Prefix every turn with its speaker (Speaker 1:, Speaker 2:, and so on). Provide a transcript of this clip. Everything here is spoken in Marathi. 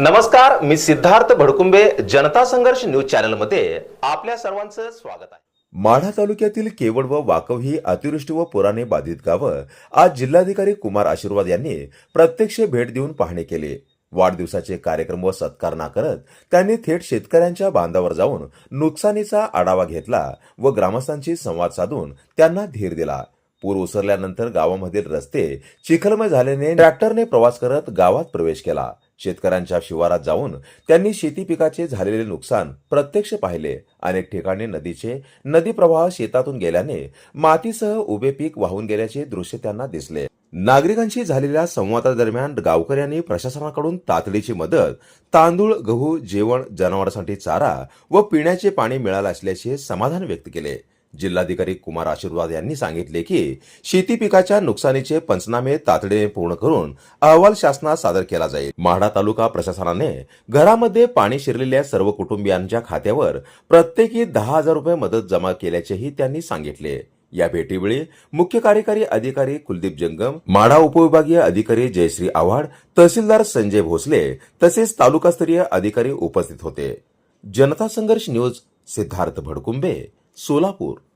Speaker 1: नमस्कार मी सिद्धार्थ भडकुंबे जनता संघर्ष न्यूज चॅनलमध्ये आपल्या सर्वांचं स्वागत आहे.
Speaker 2: माढा तालुक्यातील केवळ व वाकव ही अतिवृष्टी व पुराने बाधित गावं आज जिल्हाधिकारी कुमार आशीर्वाद यांनी प्रत्यक्ष भेट देऊन पाहणी केली. वाढदिवसाचे कार्यक्रम व सत्कार ना करत त्यांनी थेट शेतकऱ्यांच्या बांधावर जाऊन नुकसानीचा आढावा घेतला व ग्रामस्थांशी संवाद साधून त्यांना धीर दिला. पूर ओसरल्यानंतर गावामधील रस्ते चिखलमय झाल्याने ट्रॅक्टरने प्रवास करत गावात प्रवेश केला. शेतकऱ्यांच्या शिवारात जाऊन त्यांनी शेती पिकाचे झालेले नुकसान प्रत्यक्ष पाहिले. अनेक ठिकाणी नदीचे नदी प्रवाह शेतातून गेल्याने मातीसह उभे पीक वाहून गेल्याचे दृश्य त्यांना दिसले. नागरिकांशी झालेल्या संवादादरम्यान गावकऱ्यांनी प्रशासनाकडून तातडीची मदत तांदूळ गहू जेवण जनावरांसाठी चारा व पिण्याचे पाणी मिळालं असल्याचे समाधान व्यक्त केले. जिल्हाधिकारी कुमार आशीर्वाद यांनी सांगितले की शेती पिकाच्या नुकसानीचे पंचनामे तातडीने पूर्ण करून अहवाल शासनात सादर केला जाईल. माढा तालुका प्रशासनाने घरामध्ये पाणी शिरलेल्या सर्व कुटुंबियांच्या खात्यावर प्रत्येकी दहा हजार रुपये मदत जमा केल्याचेही त्यांनी सांगितले. या भेटीवेळी मुख्य कार्यकारी अधिकारी कुलदीप जंगम माढा उपविभागीय अधिकारी जयश्री आव्हाड तहसीलदार संजय भोसले तसेच तालुकास्तरीय अधिकारी उपस्थित होते. जनता संघर्ष न्यूज सिद्धार्थ भडकुंबे सोलापूर.